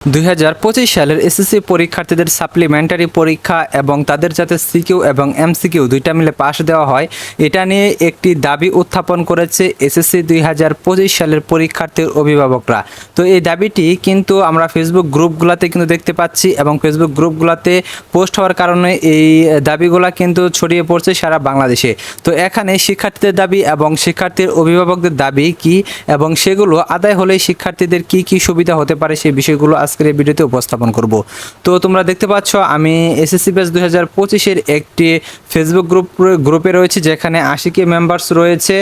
দুই হাজার পঁচিশ সালের এসএসসি পরীক্ষার্থীদের সাপ্লিমেন্টারি পরীক্ষা এবং তাদের যাতে সিকিউ এবং এমসিকিউ দুইটা মিলে পাশ দেওয়া হয়, এটা নিয়ে একটি দাবি উত্থাপন করেছে এসএসসি দুই হাজার পঁচিশ সালের পরীক্ষার্থীর অভিভাবকরা। তো এই দাবিটি কিন্তু আমরা ফেসবুক গ্রুপগুলোতে কিন্তু দেখতে পাচ্ছি এবং ফেসবুক গ্রুপগুলোতে পোস্ট হওয়ার কারণে এই দাবিগুলা কিন্তু ছড়িয়ে পড়ছে সারা বাংলাদেশে। তো এখানে শিক্ষার্থীদের দাবি এবং শিক্ষার্থীর অভিভাবকদের দাবি কি এবং সেগুলো আদায় হলে শিক্ষার্থীদের কি কি সুবিধা হতে পারে সেই বিষয়গুলো আজকের এই ভিডিওতে উপস্থাপন করব। তো তোমরা দেখতে পাচ্ছ, আমি এসএসসি ব্যাচ দুই হাজার একটি ফেসবুক গ্রুপ গ্রুপে রয়েছে, যেখানে আশি কে মেম্বার্স রয়েছে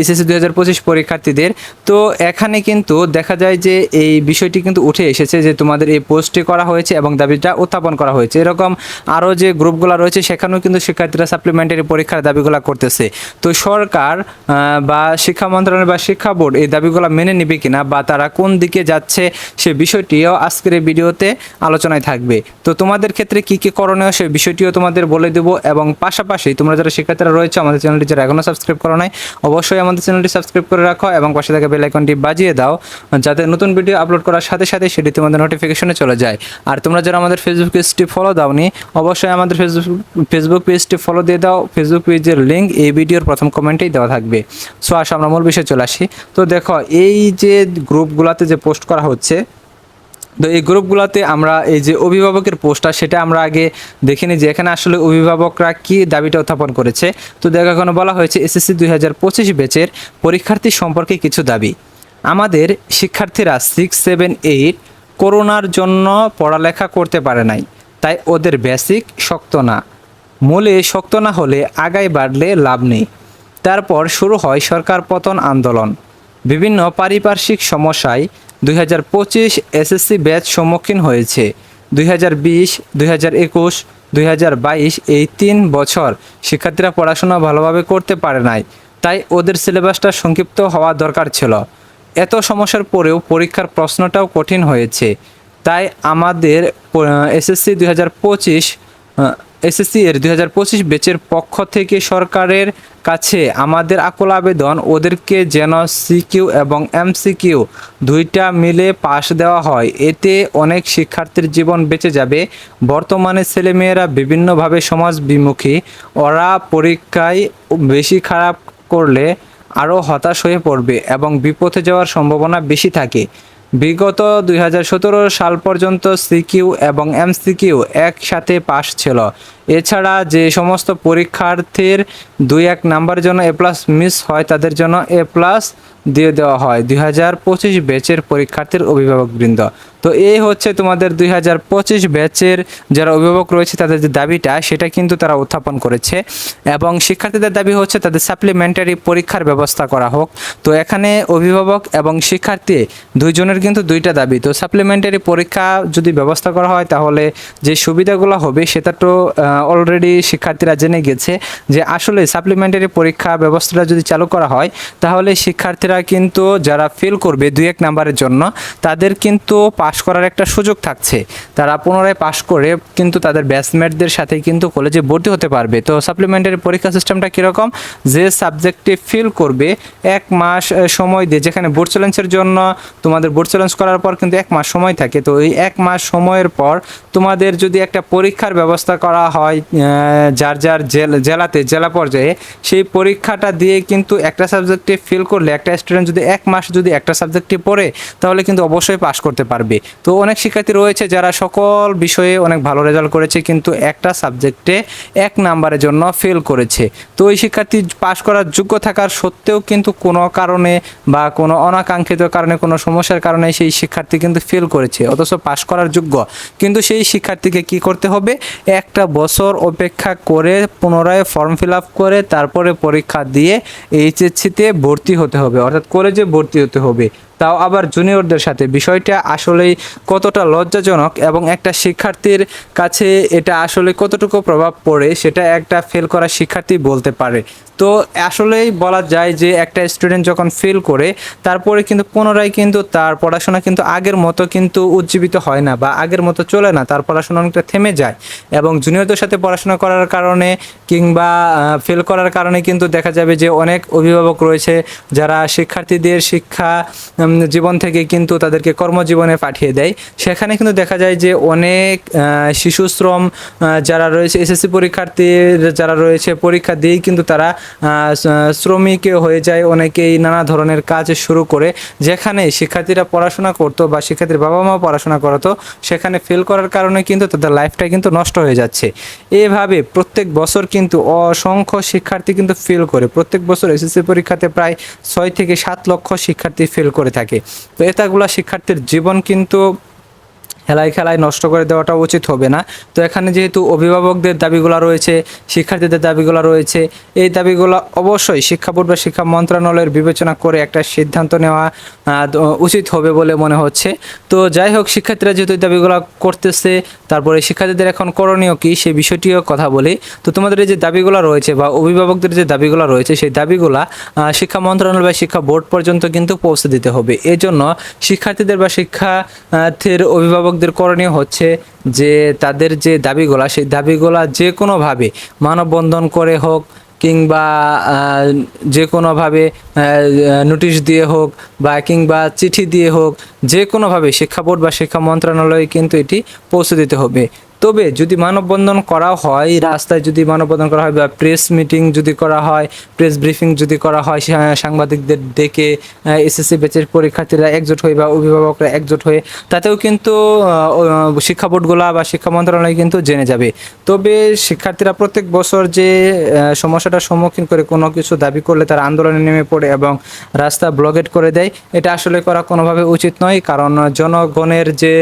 এসএসসি দুই হাজার পঁচিশ পরীক্ষার্থীদের। তো এখানে কিন্তু দেখা যায় যে এই বিষয়টি কিন্তু উঠে এসেছে যে তোমাদের এই পোস্টটি করা হয়েছে এবং দাবিটা উত্থাপন করা হয়েছে। এরকম আরও যে গ্রুপগুলো রয়েছে, সেখানেও কিন্তু শিক্ষার্থীরা সাপ্লিমেন্টারি পরীক্ষার দাবিগুলো করতেছে। তো সরকার বা শিক্ষা মন্ত্রণালয় বা শিক্ষা বোর্ড এই দাবিগুলো মেনে নেবে কিনা বা তারা কোন দিকে যাচ্ছে সে বিষয়টিও আজকের এই ভিডিওতে আলোচনায় থাকবে। তো তোমাদের ক্ষেত্রে কি কি করণীয় সে বিষয়টিও তোমাদের বলে দেবো এবং পাশাপাশি তোমরা যারা শিক্ষার্থীরা রয়েছে, আমাদের চ্যানেলটি যারা এখনও সাবস্ক্রাইব করো নাই, অবশ্যই আমাদের চ্যানেলটি সাবস্ক্রাইব করে রাখো এবং পাশে থাকা বেল আইকনটি বাজিয়ে দাও, যাতে নতুন ভিডিও আপলোড করার সাথে সাথে সেটি তোমাদের নোটিফিকেশনে চলে যায়। আর তোমরা যারা আমাদের ফেসবুক পেজটি ফলো দাওনি, অবশ্যই আমাদের ফেসবুক ফেসবুক পেজটি ফলো দিয়ে দাও। ফেসবুক পেজের লিঙ্ক এই ভিডিওর প্রথম কমেন্টেই দেওয়া থাকবে। সো আসো আমরা মূল বিষয়ে চলে আসি। তো দেখো, এই যে গ্রুপগুলোতে যে পোস্ট করা হচ্ছে তো এই গ্রুপগুলোতে আমরা এই যে অভিভাবকের পোস্টটা সেটা আমরা আগে দেখিনি যে এখানে আসলে অভিভাবকরা কি দাবিটা উত্থাপন করেছে। তো দেখো, এখানে বলা হয়েছে এসএসসি দুই হাজার পঁচিশ ব্যাচের পরীক্ষার্থী সম্পর্কে কিছু দাবি। আমাদের শিক্ষার্থীরা সিক্স সেভেন এইট করোনার জন্য পড়ালেখা করতে পারে নাই, তাই ওদের বেসিক শক্ত না। মূলে শক্ত না হলে আগায় বাড়লে লাভ নেই। তারপর শুরু হয় সরকার পতন আন্দোলন। বিভিন্ন পারিপার্শ্বিক সমস্যায় দুই হাজার পঁচিশ এসএসসি ব্যাচ সম্মুখীন হয়েছে। দুই হাজার বিশ, দুই হাজার একুশ, দুই হাজার বাইশ এই তিন বছর শিক্ষার্থীরা পড়াশোনা ভালোভাবে করতে পারে নাই। তাই ওদের সিলেবাসটা সংক্ষিপ্ত হওয়া দরকার ছিল। এত সমস্যার পরেও পরীক্ষার প্রশ্নটাও কঠিন হয়েছে। তাই আমাদের এসএসসি দুই হাজার পঁচিশ এসএসসি এর দুই হাজার পঁচিশ বেচের পক্ষ থেকে সরকারের কাছে আমাদের আকুল আবেদন, ওদেরকে যেন সিকিউ এবং এমসিকিউ দুইটা মিলে পাশ দেওয়া হয়। এতে অনেক শিক্ষার্থীর জীবন বেঁচে যাবে। বর্তমানে ছেলেমেয়েরা বিভিন্নভাবে সমাজ বিমুখী ওরা পরীক্ষায় বেশি খারাপ করলে আরও হতাশ হয়ে পড়বে এবং বিপথে যাওয়ার সম্ভাবনা বেশি থাকে। বিগত দুই হাজার সতেরো সাল পর্যন্ত সিকিউ এবং এমসিকিউ একসাথে পাশ ছিল। এছাড়া যে সমস্ত পরীক্ষার্থীর দুই এক নাম্বারের জন্য এ প্লাস মিস হয়, তাদের জন্য এ প্লাস দিয়ে দেওয়া হয়। দুই হাজার পঁচিশ ব্যাচের পরীক্ষার্থীর অভিভাবকবৃন্দ তো এই হচ্ছে তোমাদের দুই হাজার পঁচিশ ব্যাচের যারা অভিভাবক রয়েছে, তাদের যে দাবিটা, সেটা কিন্তু তারা উত্থাপন করেছে। এবং শিক্ষার্থীদের দাবি হচ্ছে তাদের সাপ্লিমেন্টারি পরীক্ষার ব্যবস্থা করা হোক। তো এখানে অভিভাবক এবং শিক্ষার্থী দুইজনের কিন্তু দুইটা দাবি। তো সাপ্লিমেন্টারি পরীক্ষা যদি ব্যবস্থা করা হয়, তাহলে যে সুবিধাগুলো হবে, সেটা তো অলরেডি শিক্ষার্থীরা জেনে গেছে যে আসলে সাপ্লিমেন্টারি পরীক্ষা ব্যবস্থাটা যদি চালু করা হয়, তাহলে শিক্ষার্থীরা কিন্তু যারা ফেল করবে দুই এক নাম্বারের জন্য, তাদের কিন্তু পাশ করার একটা সুযোগ থাকছে। তারা পুনরায় পাশ করে কিন্তু তাদের ব্যাচমেটদের সাথে কিন্তু কলেজে ভর্তি হতে পারবে। তো সাপ্লিমেন্টারি পরীক্ষা সিস্টেমটা কীরকম? যে সাবজেক্টে ফেল করবে, এক মাস সময় দিয়ে যেখানে বোর্ড চ্যালেঞ্জের জন্য তোমাদের বোর্ড চ্যালেঞ্জ করার পর কিন্তু এক মাস সময় থাকে। তো এই এক মাস সময়ের পর তোমাদের যদি একটা পরীক্ষার ব্যবস্থা করা হয় যার যার জেল- জেলাতে, জেলা পর্যায়ে, সেই পরীক্ষাটা দিয়ে কিন্তু একটা সাবজেক্টে ফেল করলে, একটা স্টুডেন্ট যদি এক মাস যদি একটা সাবজেক্টে পড়ে, তাহলে কিন্তু অবশ্যই পাশ করতে পারবে। তো অনেক শিক্ষার্থী রয়েছে যারা সকল বিষয়ে অনেক ভালো রেজাল্ট করেছে, কিন্তু একটা সাবজেক্টে এক নাম্বারের জন্য ফেল করেছে। তো ওই শিক্ষার্থী পাশ করার যোগ্য থাকার সত্ত্বেও কিন্তু কোনো কারণে বা কোনো অনাকাঙ্ক্ষিত কারণে, কোনো সমস্যার কারণে সেই শিক্ষার্থী কিন্তু ফেল করেছে, অথচ পাশ করার যোগ্য। কিন্তু সেই শিক্ষার্থীকে কি করতে হবে? একটা বছর অপেক্ষা করে পুনরায় ফর্ম ফিল আপ করে, তারপরে পরীক্ষা দিয়ে এইচএসসিতে ভর্তি হতে হবে। অর্থাৎ কলেজে ভর্তি হতে হবে। তাও আবার জুনিয়রদের সাথে। বিষয়টা আসলেই কতটা লজ্জাজনক এবং একটা শিক্ষার্থীর কাছে এটা আসলে কতটুকু প্রভাব পড়ে সেটা একটা ফেল করা শিক্ষার্থী বলতে পারে। তো আসলেই বলা যায় যে একটা স্টুডেন্ট যখন ফেল করে, তারপরে কিন্তু পুনরায় কিন্তু তার পড়াশোনা কিন্তু আগের মতো কিন্তু উজ্জীবিত হয় না বা আগের মতো চলে না, তার পড়াশোনা অনেকটা থেমে যায় এবং জুনিয়রদের সাথে পড়াশোনা করার কারণে কিংবা ফেল করার কারণে কিন্তু দেখা যাবে যে অনেক অভিভাবক রয়েছে যারা শিক্ষার্থীদের শিক্ষা জীবন থেকে কিন্তু তাদেরকে কর্মজীবনে পাঠিয়ে দেয়। সেখানে কিন্তু দেখা যায় যে অনেক শিশু শ্রম যারা রয়েছে, এসএসসি পরীক্ষার্থীর যারা রয়েছে, পরীক্ষা দিয়েই কিন্তু তারা শ্রমিক হয়ে যায়। অনেকেই নানা ধরনের কাজ শুরু করে, যেখানে শিক্ষার্থীরা পড়াশোনা করতো বা শিক্ষার্থীর বাবা মা পড়াশোনা করতো, সেখানে ফেল করার কারণে কিন্তু তাদের লাইফটা কিন্তু নষ্ট হয়ে যাচ্ছে। এভাবে প্রত্যেক বছর কিন্তু অসংখ্য শিক্ষার্থী কিন্তু ফেল করে। প্রত্যেক বছর এসএসসি পরীক্ষাতে প্রায় ছয় থেকে সাত লক্ষ শিক্ষার্থী ফেল করে থাকে। তো এতগুলা শিক্ষার্থীর জীবন কিন্তু খেলায় খেলায় নষ্ট করে দেওয়াটা উচিত হবে না। তো এখানে যেহেতু অভিভাবকদের দাবিগুলো রয়েছে, শিক্ষার্থীদের দাবিগুলো রয়েছে, এই দাবিগুলো অবশ্যই শিক্ষা বোর্ড বা শিক্ষা মন্ত্রণালয়ের বিবেচনা করে একটা সিদ্ধান্ত নেওয়া উচিত হবে বলে মনে হচ্ছে। তো যাই হোক, শিক্ষার্থীরা যেহেতু দাবিগুলো করতেছে, তারপরে শিক্ষার্থীদের এখন করণীয় কি সেই বিষয়টিও কথা বলি। তো তোমাদের এই যে দাবিগুলো রয়েছে বা অভিভাবকদের যে দাবিগুলো রয়েছে, সেই দাবিগুলা শিক্ষা মন্ত্রণালয় বা শিক্ষা বোর্ড পর্যন্ত কিন্তু পৌঁছে দিতে হবে। এজন্য শিক্ষার্থীদের বা শিক্ষার্থীর অভিভাবকদের করণীয় হচ্ছে যে তাদের যে দাবিগুলা, সেই দাবিগুলা যে কোনোভাবে মানববন্ধন করে হোক কিংবা যে কোনোভাবে নোটিশ দিয়ে হোক বা কিংবা চিঠি দিয়ে হোক, যে কোনোভাবে শিক্ষা বোর্ড বা শিক্ষা মন্ত্রণালয়ে কিন্তু এটি পৌঁছে দিতে হবে। তবে যদি মানববন্ধন করা হয়, রাস্তায় যদি মানববন্ধন করা হয় বা প্রেস মিটিং যদি করা হয় প্রেস ব্রিফিং যদি করা হয় সাংবাদিকদের ডেকে এসএসসি ব্যাচের পরীক্ষার্থীরা একজোট হয়ে বা অভিভাবকরা একজোট হয়ে, তাতেও কিন্তু শিক্ষা বোর্ডগুলা বা শিক্ষা মন্ত্রণালয় কিন্তু জেনে যাবে। তবে শিক্ষার্থীরা প্রত্যেক বছর যে সমস্যাটার সম্মুখীন করে কোনো কিছু দাবি করলে তারা আন্দোলনে নেমে পড়ে এবং রাস্তা ব্লকেট করে দেয়, এটা আসলে করা কোনোভাবে উচিত নয়। কারণ জনগণের যে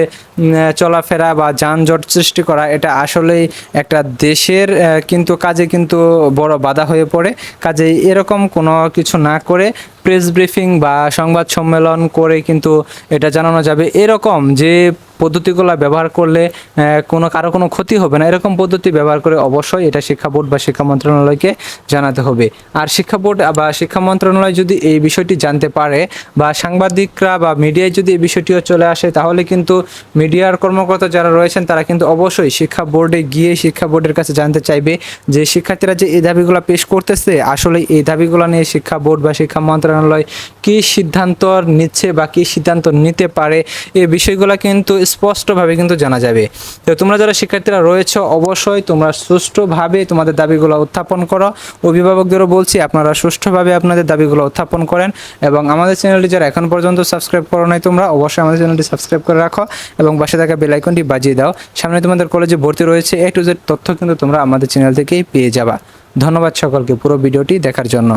চলাফেরা বা যানজট সৃষ্টি করা, এটা আসলেই একটা দেশের কিন্তু কাজে কিন্তু বড় বাধা হয়ে পড়ে। কাজে এরকম কোনো কিছু না করে প্রেস ব্রিফিং বা সংবাদ সম্মেলন করে কিন্তু এটা জানানো যাবে। এরকম যে পদ্ধতিগুলো ব্যবহার করলে কোনো, কারও কোনো ক্ষতি হবে না। এরকম পদ্ধতি ব্যবহার করে অবশ্যই এটা শিক্ষা বোর্ড বা শিক্ষা মন্ত্রণালয়কে জানাতে হবে। আর শিক্ষা বোর্ড বা শিক্ষা মন্ত্রণালয় যদি এই বিষয়টি জানতে পারে বা সাংবাদিকরা বা মিডিয়ায় যদি এই বিষয়টিও চলে আসে, তাহলে কিন্তু মিডিয়ার কর্মকর্তা যারা রয়েছেন, তারা কিন্তু অবশ্যই শিক্ষা বোর্ডে গিয়ে শিক্ষা বোর্ডের কাছে জানতে চাইবে যে শিক্ষার্থীরা যে এই দাবিগুলো পেশ করতেছে, আসলে এই দাবিগুলো নিয়ে শিক্ষা বোর্ড বা শিক্ষা মন্ত্রণালয় কী সিদ্ধান্ত নিচ্ছে বা কী সিদ্ধান্ত নিতে পারে এই বিষয়গুলো কিন্তু স্পষ্টভাবে কিন্তু জানা যাবে। তো তোমরা যারা শিক্ষার্থীরা রয়েছে, অবশ্যই তোমরা সুষ্ঠুভাবে তোমাদের দাবিগুলো উত্থাপন করো। অভিভাবকদেরও বলছি, আপনারা সুষ্ঠুভাবে আপনাদের দাবিগুলো উত্থাপন করেন এবং আমাদের চ্যানেলটি যারা এখন পর্যন্ত সাবস্ক্রাইব করো নাই তোমরা, অবশ্যই আমাদের চ্যানেলটি সাবস্ক্রাইব করে রাখো এবং পাশে থাকা বেল বাজিয়ে দাও। সামনে তোমাদের কলেজে ভর্তি রয়েছে, এ টু জেড তথ্য কিন্তু তোমরা আমাদের চ্যানেল থেকেই পেয়ে যাবা। ধন্যবাদ সকলকে পুরো ভিডিওটি দেখার জন্য।